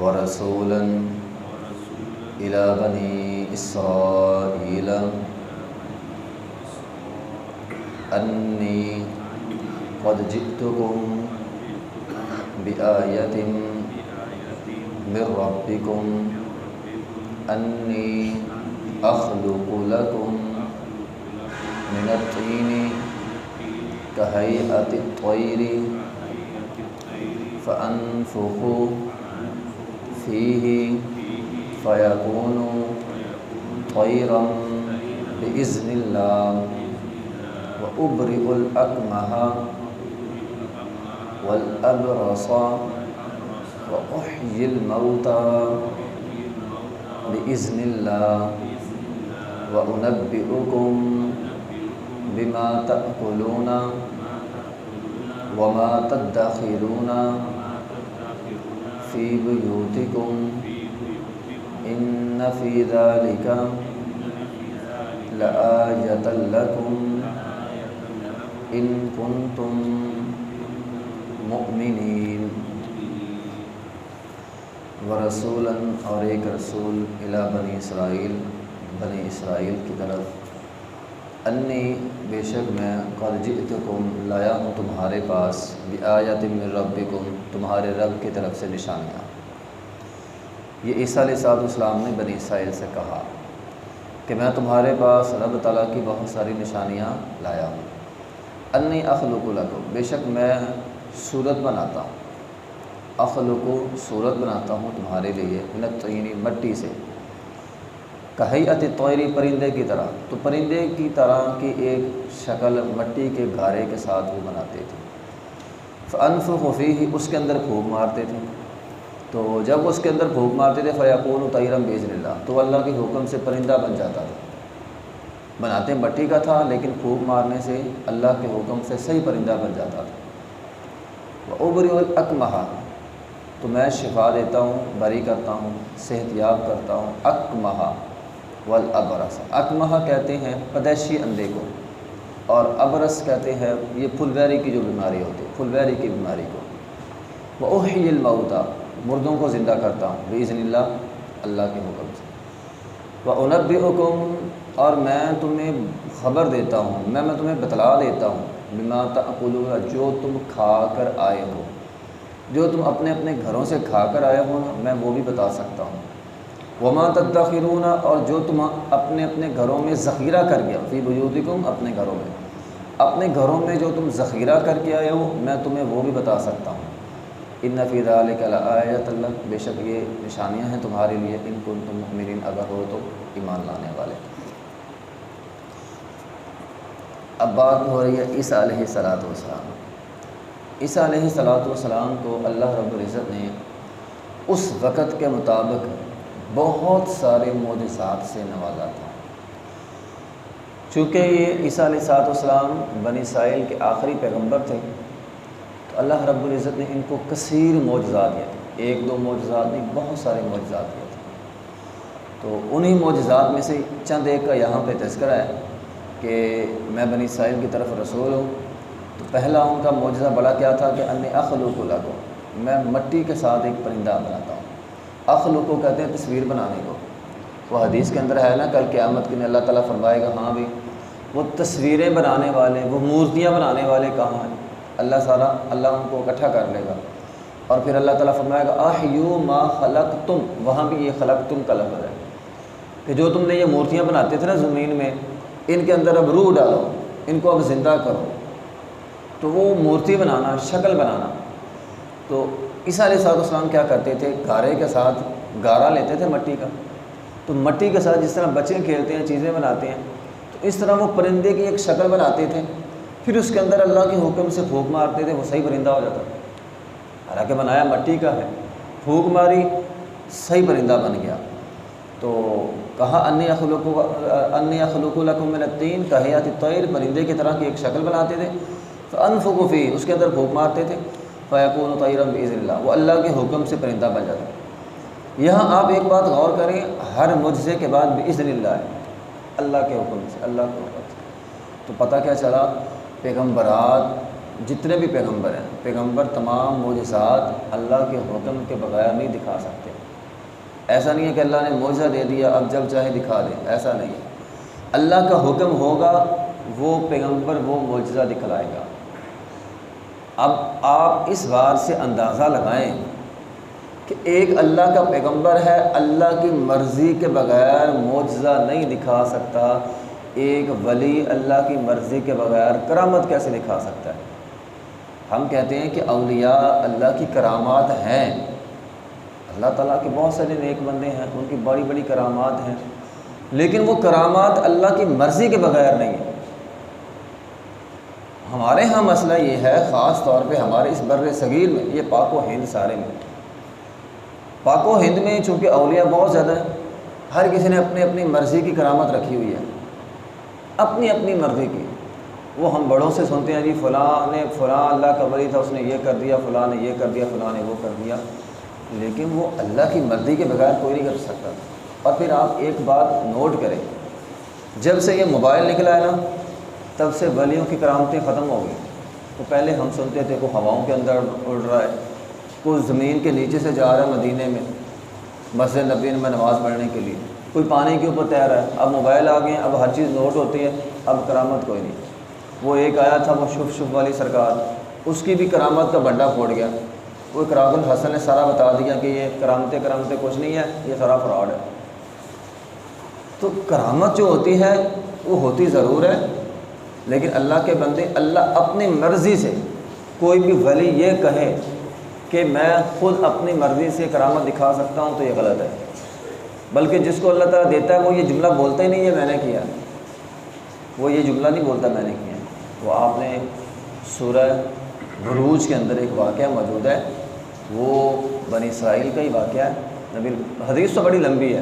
ورسولا إلى بني إسرائيل. أني قد جئتكم بآية من ربكم. أني أخلق لكم من الطين كهيئة الطير فأنفخ فيه فيكون طيرا بإذن الله. وأبرئ الأكمه والأبرص وأحيي الموتى بإذن الله. وأنبئكم بما تأكلون وما تدخرون في بيوتكم إن في ذلك لآية لكم إن كنتم مؤمنين ورسولا اور ایک رسول الى بنی اسرائیل بنی اسرائیل کی طرف۔ انی بے شک میں قد جئتکم لایا ہوں تمہارے پاس بآیت من ربکم، تمہارے رب کی طرف سے نشانیاں۔ یہ عیسیٰ علیہ صاحب اسلام نے بنی اسرائیل سے کہا کہ میں تمہارے پاس رب تعالیٰ کی بہت ساری نشانیاں لایا ہوں۔ انی اخلق لکم، بے شک میں صورت بناتا ہوں۔ اخلق صورت بناتا ہوں تمہارے لیے نتعینی مٹی سے۔ کہیت طوری پرندے کی طرح۔ تو پرندے کی طرح کی ایک شکل مٹی کے گھارے کے ساتھ وہ بناتے تھے۔ فنف خفی ہی اس کے اندر پھونک مارتے تھے۔ تو جب اس کے اندر پھونک مارتے تھے فیقون و تیرم بیزن اللہ تو اللہ کے حکم سے پرندہ بن جاتا تھا۔ بناتے مٹی کا تھا، لیکن پھونک مارنے سے اللہ کے حکم سے صحیح پرندہ بن جاتا تھا۔ وہ ابری الاکمہ تو میں شفا دیتا ہوں، بری کرتا ہوں، صحت یاب کرتا ہوں۔ اکمہ والابرس اکمہ کہتے ہیں پدیشی اندھے کو۔ اور ابرس کہتے ہیں یہ پھلویری کی جو بیماری ہوتی ہے، پھلویری کی بیماری کو۔ وہ اوہی المعتا مردوں کو زندہ کرتا ہوں بزن اللہ اللہ کے حکم سے۔ وہ انب حکم اور میں تمہیں خبر دیتا ہوں، میں میں تمہیں بتلا دیتا ہوں، بما تعقلون جو تم کھا کر آئے ہو۔ جو تم اپنے اپنے گھروں سے کھا کر آئے ہو نا، میں وہ بھی بتا سکتا ہوں۔ وما تدخرون اور جو تم اپنے اپنے گھروں میں ذخیرہ کر گیا، فی بجودکم اپنے گھروں میں۔ اپنے گھروں میں جو تم ذخیرہ کر کے آئے ہو، میں تمہیں وہ بھی بتا سکتا ہوں۔ ان نفی ذالک لآیت اللہ بے شک یہ نشانیاں ہیں تمہارے لیے، ان کو تم مؤمنین، اگر ہو تو ایمان لانے والے۔ اب بات ہو رہی ہے عیسیٰ علیہ صلاۃ والسلام۔ عیسیٰ علیہ صلاۃ والسلام کو اللہ رب العزت نے اس وقت کے مطابق بہت سارے معجزات سے نوازا تھا۔ چونکہ یہ عیسیٰ علیہ صلاۃ والسلام بنی اسرائیل کے آخری پیغمبر تھے، تو اللہ رب العزت نے ان کو کثیر معجزات دیے تھے۔ ایک دو معجزات نہیں، بہت سارے معجزات دیے تھے۔ تو انہی معجزات میں سے چند ایک کا یہاں پہ تذکرہ ہے کہ میں بنی اسرائیل کی طرف رسول ہوں۔ تو پہلا ان کا معجزہ بڑا کیا تھا کہ ان اخلوق لگو میں مٹی کے ساتھ ایک پرندہ بناتا ہوں۔ اخلوق کو کہتے ہیں تصویر بنانے کو۔ وہ حدیث کے اندر ہے نا، کل قیامت کے میں اللہ تعالیٰ فرمائے گا ہاں بھی وہ تصویریں بنانے والے، وہ مورتیاں بنانے والے کہاں ہیں؟ اللہ سارا، اللہ ان کو اکٹھا کر لے گا۔ اور پھر اللہ تعالیٰ فرمائے گا آہ یو ما خلق تم وہاں بھی یہ خلق تم کا لفظ ہے۔ کہ جو تم نے یہ مورتیاں بناتے تھے نا زمین میں، ان کے اندر اب روح ڈالو، ان کو اب زندہ کرو۔ تو وہ مورتی بنانا، شکل بنانا۔ تو عیسیٰ علیہ صاحب السلام کیا کرتے تھے؟ گارے کے ساتھ گارا لیتے تھے مٹی کا۔ تو مٹی کے ساتھ جس طرح بچے کھیلتے ہیں، چیزیں بناتے ہیں، تو اس طرح وہ پرندے کی ایک شکل بناتے تھے۔ پھر اس کے اندر اللہ کے حکم سے پھونک مارتے تھے، وہ صحیح پرندہ ہو جاتا۔ حالانکہ بنایا مٹی کا ہے۔ پھونک ماری، صحیح پرندہ بن گیا۔ تو کہا ان اخلوق ان اخلوق القم الطین کہیات طیر، پرندے کی طرح کی ایک شکل بناتے تھے۔ تو انفقفی اس کے اندر پھونک مارتے تھے۔ فیقون و طیرم بز اللہ وہ اللہ کے حکم سے پرندہ بن جاتا ہے۔ یہاں آپ ایک بات غور کریں، ہر مجزے کے بعد بزن اللہ ہے اللہ کے حکم سے، اللہ کے حکم سے۔ تو پتہ کیا چلا؟ پیغمبرات، جتنے بھی پیغمبر ہیں، پیغمبر تمام معجزات اللہ کے حکم کے بغیر نہیں دکھا سکتے۔ ایسا نہیں ہے کہ اللہ نے معجزہ دے دیا، اب جب چاہے دکھا دے، ایسا نہیں ہے۔ اللہ کا حکم ہوگا، وہ پیغمبر، وہ معجزہ دکھلائے گا۔ اب آپ اس بات سے اندازہ لگائیں کہ ایک اللہ کا پیغمبر ہے، اللہ کی مرضی کے بغیر معجزہ نہیں دکھا سکتا۔ ایک ولی اللہ کی مرضی کے بغیر کرامت کیسے دکھا سکتا ہے؟ ہم کہتے ہیں کہ اولیاء اللہ کی کرامات ہیں۔ اللہ تعالیٰ کے بہت سارے نیک بندے ہیں، ان کی بڑی بڑی کرامات ہیں، لیکن وہ کرامات اللہ کی مرضی کے بغیر نہیں ہیں۔ ہمارے ہاں مسئلہ یہ ہے، خاص طور پہ ہمارے اس بر صغیر میں، یہ پاک و ہند سارے میں۔ پاک و ہند میں چونکہ اولیاء بہت زیادہ ہیں، ہر کسی نے اپنی اپنی مرضی کی کرامت رکھی ہوئی ہے۔ اپنی اپنی مرضی کی۔ وہ ہم بڑوں سے سنتے ہیں جی فلاں نے، فلاں اللہ کا ولی تھا، اس نے یہ کر دیا، فلاں نے یہ کر دیا، فلاں نے وہ کر دیا۔ لیکن وہ اللہ کی مرضی کے بغیر کوئی نہیں کر سکتا۔ اور پھر آپ ایک بات نوٹ کریں، جب سے یہ موبائل نکلا ہے نا تب سے ولیوں کی کرامتیں ختم ہو گئی۔ تو پہلے ہم سنتے تھے کوئی ہواؤں کے اندر اڑ رہا ہے کوئی زمین کے نیچے سے جا رہا ہے مدینے میں، مسجد نبین میں نماز پڑھنے کے لیے۔ کوئی پانی کے اوپر تیر رہا ہے، اب موبائل آ گئے ہیں، اب ہر چیز نوٹ ہوتی ہے، اب کرامت کوئی نہیں۔ وہ ایک آیا تھا، وہ شف شف والی سرکار، اس کی بھی کرامت کا بنڈا پھوڑ گیا۔ وہ کرام الحسن نے سارا بتا دیا کہ یہ کرامتیں کرامتیں کچھ نہیں ہے، یہ سارا فراڈ ہے۔ تو کرامت جو ہوتی ہے، وہ ہوتی ضرور ہے۔ لیکن اللہ کے بندے اللہ اپنی مرضی سے کوئی بھی ولی یہ کہے کہ میں خود اپنی مرضی سے کرامت دکھا سکتا ہوں تو یہ غلط ہے۔ بلکہ جس کو اللہ تعالیٰ دیتا ہے وہ یہ جملہ بولتا ہی نہیں ہے میں نے کیا۔ وہ یہ جملہ نہیں بولتا میں نے کیا۔ وہ آپ نے سورہ بروج کے اندر ایک واقعہ موجود ہے۔ وہ بنی اسرائیل کا ہی واقعہ ہے۔ نبی حدیث تو بڑی لمبی ہے۔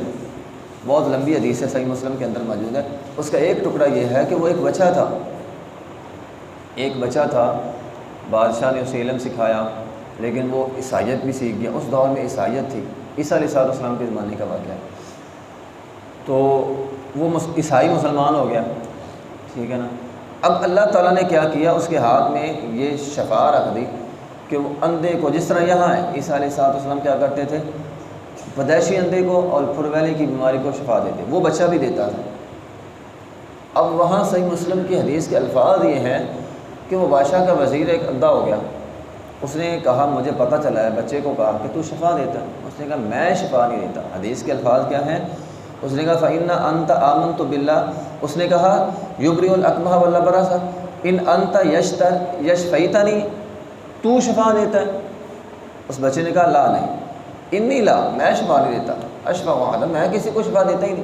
بہت لمبی حدیث ہے صحیح مسلم کے اندر موجود ہے۔ اس کا ایک ٹکڑا یہ ہے کہ وہ ایک بچہ تھا۔ ایک بچہ تھا، بادشاہ نے اسے علم سکھایا، لیکن وہ عیسائیت بھی سیکھ گیا۔ اس دور میں عیسائیت تھی۔ عیسیٰ علیہ صاحب السلام کے زمانے کا واقعہ ہے۔ تو وہ عیسائی مسلمان ہو گیا۔ ٹھیک ہے نا؟ اب اللہ تعالیٰ نے کیا کیا؟ اس کے ہاتھ میں یہ شفا رکھ دی کہ وہ اندھے کو، جس طرح یہاں ہے عیسیٰ علیہ صاحب السلام کیا کرتے تھے؟ بدیشی اندھے کو اور پھرویلی کی بیماری کو شفا دیتے۔ وہ بچہ بھی دیتا تھا۔ اب وہاں صحیح مسلم کی حدیث کے الفاظ یہ ہیں کہ وہ بادشاہ کا وزیر ایک اندھا ہو گیا۔ اس نے کہا، مجھے پتہ چلا ہے، بچے کو کہا کہ تو شفا دیتا اس نے کہا، میں شفا نہیں دیتا۔ حدیث کے الفاظ کیا ہیں؟ اس نے کہا فعن انت آمن تو بلّہ اس نے کہا یوبری القمہ و برا سا ان انت یش تر یش فیتا نہیں تو شفا دیتا ہے۔ اس بچے نے کہا، لا، نہیں۔ انی لا، میں شفا نہیں دیتا۔ اشفا و میں کسی کو شفا دیتا ہی نہیں۔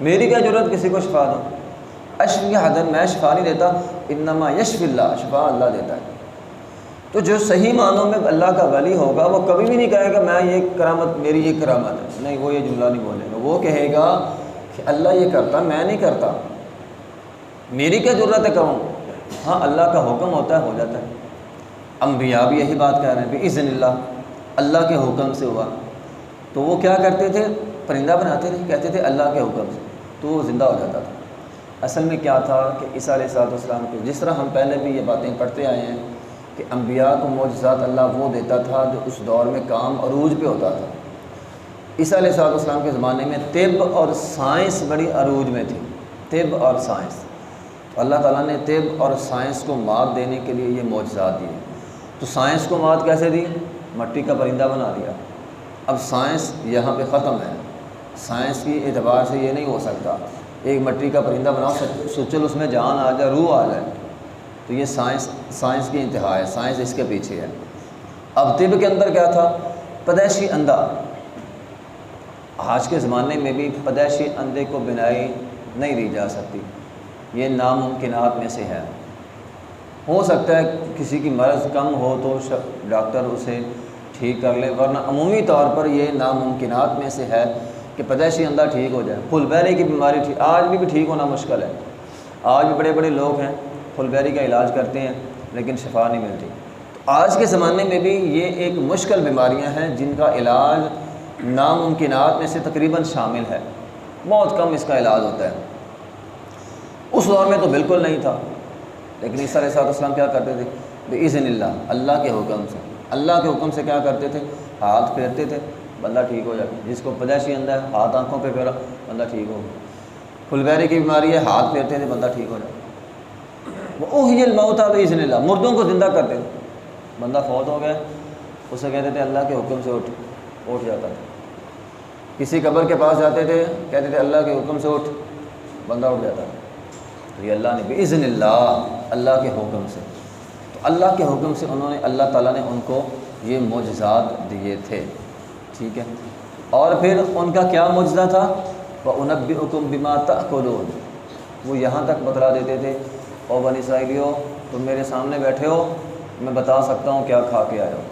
میری کیا ضرورت کسی کو شفا دوں؟ اشف کی حدن، میں شفا نہیں دیتا، انما یشف اللہ، شفا اللہ دیتا ہے۔ تو جو صحیح معنوں میں اللہ کا ولی ہوگا، وہ کبھی بھی نہیں کہے گا، میں یہ کرامت، میری یہ کرامت ہے۔ نہیں، وہ یہ جملہ نہیں بولے گا۔ وہ کہے گا کہ اللہ یہ کرتا، میں نہیں کرتا۔ میری کیا ضرورت ہے کروں ہاں اللہ کا حکم ہوتا ہے، ہو جاتا ہے۔ انبیاء بھی یہی بات کہہ رہے ہیں کہ عزن اللہ اللہ کے حکم سے ہوا۔ تو وہ کیا کرتے تھے؟ پرندہ بناتے تھے، کہتے تھے اللہ کے حکم سے۔ تو وہ زندہ ہو جاتا تھا۔ اصل میں کیا تھا کہ عیسیٰ علیہ صاحب السلام کے جس طرح ہم پہلے بھی یہ باتیں پڑھتے آئے ہیں کہ انبیاء کو معجزات اللہ وہ دیتا تھا جو اس دور میں کام عروج پہ ہوتا تھا۔ عیسیٰ علیہ صاحب السلام کے زمانے میں طب اور سائنس بڑی عروج میں تھی۔ طب اور سائنس۔ تو اللہ تعالیٰ نے طب اور سائنس کو مات دینے کے لیے یہ معجزات دیے۔ تو سائنس کو مات کیسے دی؟ مٹی کا پرندہ بنا دیا۔ اب سائنس یہاں پہ ختم ہے۔ سائنس کی اعتبار سے یہ نہیں ہو سکتا۔ ایک مٹی کا پرندہ بناؤ سچل اس میں جان آ جائے، روح آ جائے۔ تو یہ سائنس سائنس کی انتہا ہے، سائنس اس کے پیچھے ہے۔ اب طب کے اندر کیا تھا؟ پدیشی اندھا آج کے زمانے میں بھی پدیشی اندھے کو بنائی نہیں دی جا سکتی۔ یہ ناممکنات میں سے ہے۔ ہو سکتا ہے کسی کی مرض کم ہو تو ڈاکٹر اسے ٹھیک کر لے، ورنہ عمومی طور پر یہ ناممکنات میں سے ہے۔ کہ پدیشی اندھا ٹھیک ہو جائے، پھول بیری کی بیماری ٹھیک آج بھی بھی ٹھیک ہونا مشکل ہے۔ آج بھی بڑے بڑے لوگ ہیں، پھول بیری کا علاج کرتے ہیں، لیکن شفا نہیں ملتی۔ تو آج کے زمانے میں بھی یہ ایک مشکل بیماریاں ہیں جن کا علاج ناممکنات میں سے تقریباً شامل ہے۔ بہت کم اس کا علاج ہوتا ہے۔ اس دور میں تو بالکل نہیں تھا۔ لیکن عیسیٰ علیہ صاحب السلام کیا کرتے تھے؟ بے عزن اللہ اللہ کے حکم سے۔ اللہ کے حکم سے کیا کرتے تھے؟ ہاتھ پھیرتے تھے۔ بندہ ٹھیک ہو جاتا جس کو پیدائشی اندر ہے، ہاتھ آنکھوں پہ پھیرا، بندہ ٹھیک ہو۔ گیا فلبیری کی بیماری ہے، ہاتھ پھیرتے تھے بندہ ٹھیک ہو جاتا وہ اوہی الموت بے عزن اللہ مردوں کو زندہ کرتے تھے بندہ فوت ہو گیا، اسے کہتے تھے، اللہ کے حکم سے اٹھ اٹھ جاتا تھا۔ کسی قبر کے پاس جاتے تھے، کہتے تھے، اللہ کے حکم سے اٹھ۔ بندہ اٹھ جاتا تھا۔ تو یہ اللہ نے بزن اللہ اللہ کے حکم سے۔ تو اللہ کے حکم سے انہوں نے، اللہ تعالیٰ نے ان کو یہ معجزات دیے تھے۔ ٹھیک ہے۔ اور پھر ان کا کیا معجزہ تھا؟ وہ انب حکم بما تأکلون وہ یہاں تک بتلا دیتے تھے، او بنی اسرائیلیو تم میرے سامنے بیٹھے ہو، میں بتا سکتا ہوں کیا کھا کے آئے ہو۔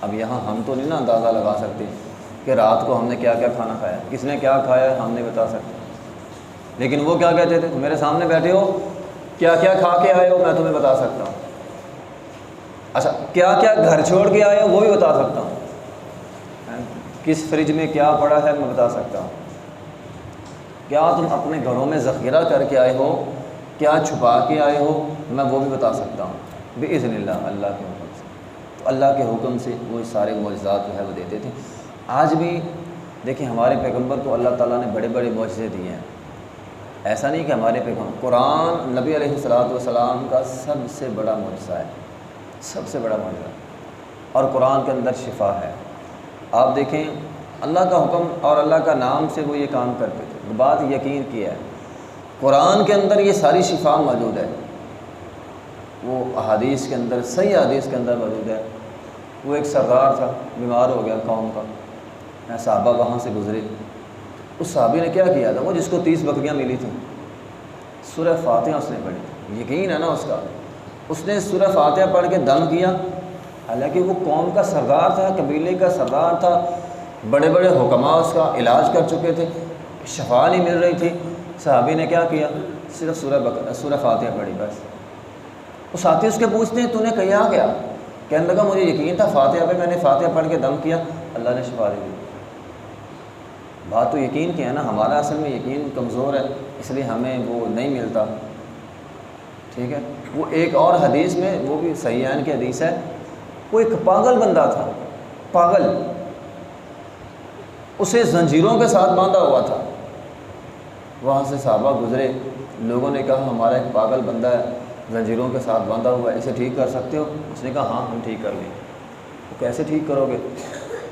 اب یہاں ہم تو نہیں نا اندازہ لگا سکتے کہ رات کو ہم نے کیا کیا کھانا کھایا۔ کس نے کیا کھایا ہے ہم نہیں بتا سکتے۔ لیکن وہ کیا کہتے تھے؟ میرے سامنے بیٹھے ہو، کیا کیا کھا کے آئے ہو، میں تمہیں بتا سکتا ہوں۔ اچھا کیا کیا گھر چھوڑ کے آئے ہو، وہ بھی بتا سکتا ہوں۔ کس فریج میں کیا پڑا ہے میں بتا سکتا ہوں۔ کیا تم اپنے گھروں میں ذخیرہ کر کے آئے ہو؟ کیا چھپا کے آئے ہو؟ میں وہ بھی بتا سکتا ہوں۔ بے عزن اللہ اللہ کے حکم سے۔ تو اللہ کے حکم سے وہ سارے معجزات جو ہے وہ دیتے تھے۔ آج بھی دیکھیں ہمارے پیغمبر کو اللہ تعالیٰ نے بڑے بڑے معجزے دیے ہیں۔ ایسا نہیں کہ ہمارے پیغمبر، قرآن نبی علیہ السلاۃ والسلام کا سب سے بڑا معجزہ ہے۔ سب سے بڑا معجزہ۔ اور قرآن کے اندر شفا ہے۔ آپ دیکھیں، اللہ کا حکم اور اللہ کا نام سے وہ یہ کام کرتے تھے۔ بات یقین کیا ہے۔ قرآن کے اندر یہ ساری شفا موجود ہے۔ وہ احادیث کے اندر، صحیح حدیث کے اندر موجود ہے۔ وہ ایک سردار تھا، بیمار ہو گیا قوم کا۔ صحابہ وہاں سے گزرے۔ اس صحابی نے کیا کیا تھا؟ وہ جس کو تیس بکریاں ملی تھیں، سورہ فاتحہ اس نے پڑھی۔ یقین ہے نا اس کا؟ اس نے سورہ فاتحہ پڑھ کے دم کیا۔ حالانکہ وہ قوم کا سردار تھا، قبیلے کا سردار تھا۔ بڑے بڑے حکمہ اس کا علاج کر چکے تھے شفا نہیں مل رہی تھی۔ صحابی نے کیا کیا؟ صرف سورہ بکر سورہ فاتحہ پڑھی بس۔ وہ ساتھی اس کے پوچھتے ہیں تو نے کہا کیا کہنے لگا، مجھے یقین تھا فاتحہ پہ میں نے فاتحہ پڑھ کے دم کیا، اللہ نے شفا دے دی۔ بات تو یقین کی ہے نا، ہمارا اصل میں یقین کمزور ہے، اس لیے ہمیں وہ نہیں ملتا۔ ٹھیک ہے؟ وہ ایک اور حدیث میں، وہ بھی سیان کی حدیث ہے۔ وہ ایک پاگل بندہ تھا، پاگل۔ اسے زنجیروں کے ساتھ باندھا ہوا تھا۔ وہاں سے صحابہ گزرے۔ لوگوں نے کہا، ہمارا ایک پاگل بندہ ہے، زنجیروں کے ساتھ باندھا ہوا ہے، اسے ٹھیک کر سکتے ہو؟ اس نے کہا ہاں ہم ٹھیک کر لیں وہ کیسے ٹھیک کرو گے؟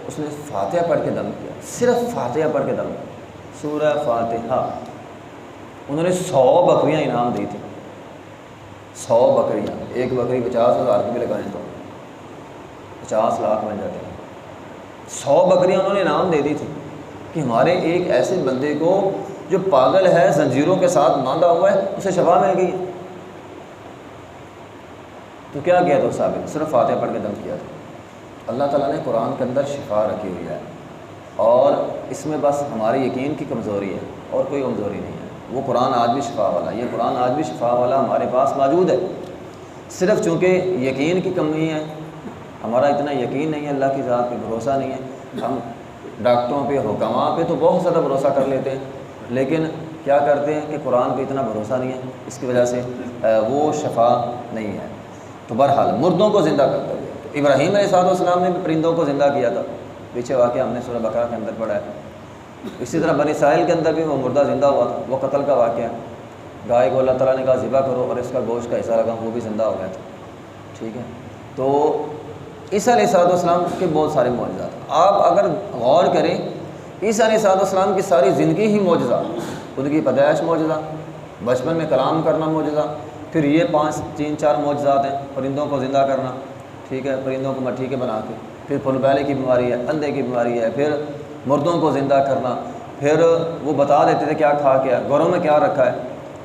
اس نے فاتحہ پڑھ کے دم کیا۔ صرف فاتحہ پڑھ کے دم۔ کیا سورہ فاتحہ۔ انہوں نے سو بکریاں انعام دی تھیں۔ سو بکریاں۔ ایک بکری پچاس ہزار کی بھی لگائیں تو۔ پچاس لاکھ بن جاتے ہیں۔ سو بکریاں انہوں نے انعام دے دی تھی کہ ہمارے ایک ایسے بندے کو جو پاگل ہے، زنجیروں کے ساتھ باندھا ہوا ہے، اسے شفا مل گئی۔ تو کیا کیا تو ثابت صرف فاتح پڑھ کے دم کیا تھا۔ اللہ تعالیٰ نے قرآن کے اندر شفا رکھی ہوئی ہے۔ اور اس میں بس ہماری یقین کی کمزوری ہے اور کوئی کمزوری نہیں ہے۔ وہ قرآن آج بھی شفا والا یہ قرآن آج بھی شفا والا ہمارے پاس موجود ہے۔ صرف چونکہ یقین کی کمی ہے ہمارا اتنا یقین نہیں ہے، اللہ کی ذات پہ بھروسہ نہیں ہے۔ ہم ڈاکٹروں پہ حکمہ پہ تو بہت زیادہ بھروسہ کر لیتے ہیں، لیکن کیا کرتے ہیں کہ قرآن پہ اتنا بھروسہ نہیں ہے، اس کی وجہ سے وہ شفا نہیں ہے۔ تو بہرحال مردوں کو زندہ کرتا ہے تو ابراہیم علیہ صاحب السلام نے بھی پرندوں کو زندہ کیا تھا۔ پیچھے واقعہ ہم نے سورہ بقرہ کے اندر پڑھا ہے۔ اسی طرح بنی ساحل کے اندر بھی وہ مردہ زندہ ہوا تھا۔ وہ قتل کا واقعہ۔ گائے کو اللہ تعالیٰ نے کہا، ذبح کرو اور اس کا گوشت کا حصہ لگا وہ بھی زندہ ہو گیا تھا۔ ٹھیک ہے۔ تو عیسیٰ علیہ صاحب السلام کے بہت سارے معجزات۔ آپ اگر غور کریں، عیسیٰ علیہ صاحب السلام کی ساری زندگی ہی معجزہ۔ خود کی پیدائش معجزہ، بچپن میں کلام کرنا معجزہ، پھر یہ پانچ، تین، چار معجزات ہیں، پرندوں کو زندہ کرنا، ٹھیک ہے، پرندوں کو مٹھی کے بنا کے۔ پھر پھل کی بیماری ہے، اندھے کی بیماری ہے، پھر مردوں کو زندہ کرنا، پھر وہ بتا دیتے تھے کیا کھا کیا گوروں میں کیا رکھا ہے،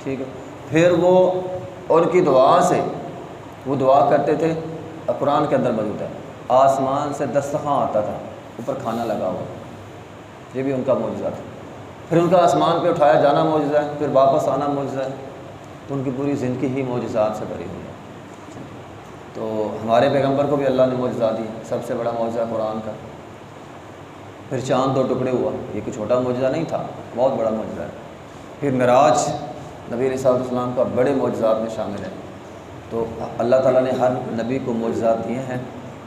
ٹھیک ہے۔ پھر وہ، ان کی دعا سے وہ دعا کرتے تھے، قرآن کے اندر موجود ہے۔ آسمان سے دستخواں آتا تھا، اوپر کھانا لگا ہوا۔ یہ بھی ان کا معجزہ تھا۔ پھر ان کا آسمان پہ اٹھایا جانا معجزہ ہے، پھر واپس آنا معجزہ ہے۔ تو ان کی پوری زندگی ہی معجزات سے بھری ہوئی ہے۔ تو ہمارے پیغمبر کو بھی اللہ نے معجزہ دی، سب سے بڑا معجزہ قرآن کا۔ پھر چاند دو ٹکڑے ہوا۔ یہ کہ چھوٹا معجزہ نہیں تھا، بہت بڑا معجزہ ہے۔ پھر معراج، نبی علیہ صاحب السلام کا بڑے معجزات میں شامل ہے۔ تو اللہ تعالیٰ نے ہر نبی کو معجزات دیے ہیں۔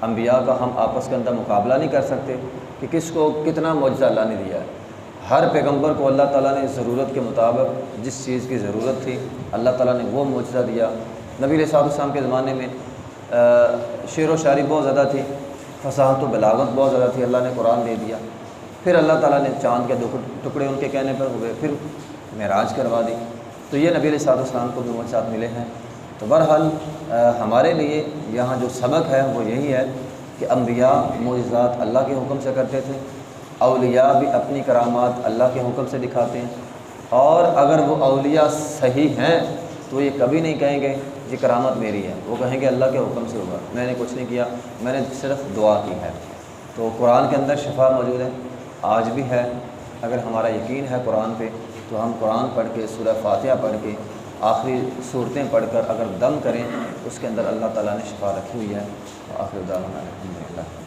انبیاء کا ہم آپس کے اندر مقابلہ نہیں کر سکتے کہ کس کو کتنا معجزہ اللہ نے دیا ہے۔ ہر پیغمبر کو اللہ تعالیٰ نے ضرورت کے مطابق جس چیز کی ضرورت تھی، اللہ تعالیٰ نے وہ معجزہ دیا۔ نبی علیہ صاحب السلام کے زمانے میں شعر و شاعری بہت زیادہ تھی، فصاحت و بلاغت بہت زیادہ تھی، اللہ نے قرآن دے دیا۔ پھر اللہ تعالیٰ نے چاند کے ٹکڑے ان کے کہنے پر ہوئے پھر معراج کروا دی۔ تو یہ نبی علیہ صاحب السلام کو بھی معجزات ملے ہیں۔ تو بہرحال ہمارے لیے یہاں جو سبق ہے، وہ یہی ہے کہ انبیاء، معجزات اللہ کے حکم سے کرتے تھے، اولیاء بھی اپنی کرامات اللہ کے حکم سے دکھاتے ہیں۔ اور اگر وہ اولیاء صحیح ہیں، تو یہ کبھی نہیں کہیں گے یہ کرامت میری ہے۔ وہ کہیں گے اللہ کے حکم سے ہوگا میں نے کچھ نہیں کیا، میں نے صرف دعا کی ہے۔ تو قرآن کے اندر شفا موجود ہے، آج بھی ہے۔ اگر ہمارا یقین ہے قرآن پہ، تو ہم قرآن پڑھ کے، سورہ فاتحہ پڑھ کے آخری صورتیں پڑھ کر اگر دم کریں، اس کے اندر اللہ تعالیٰ نے شفا رکھی ہوئی ہے۔ آخر الحمد للہ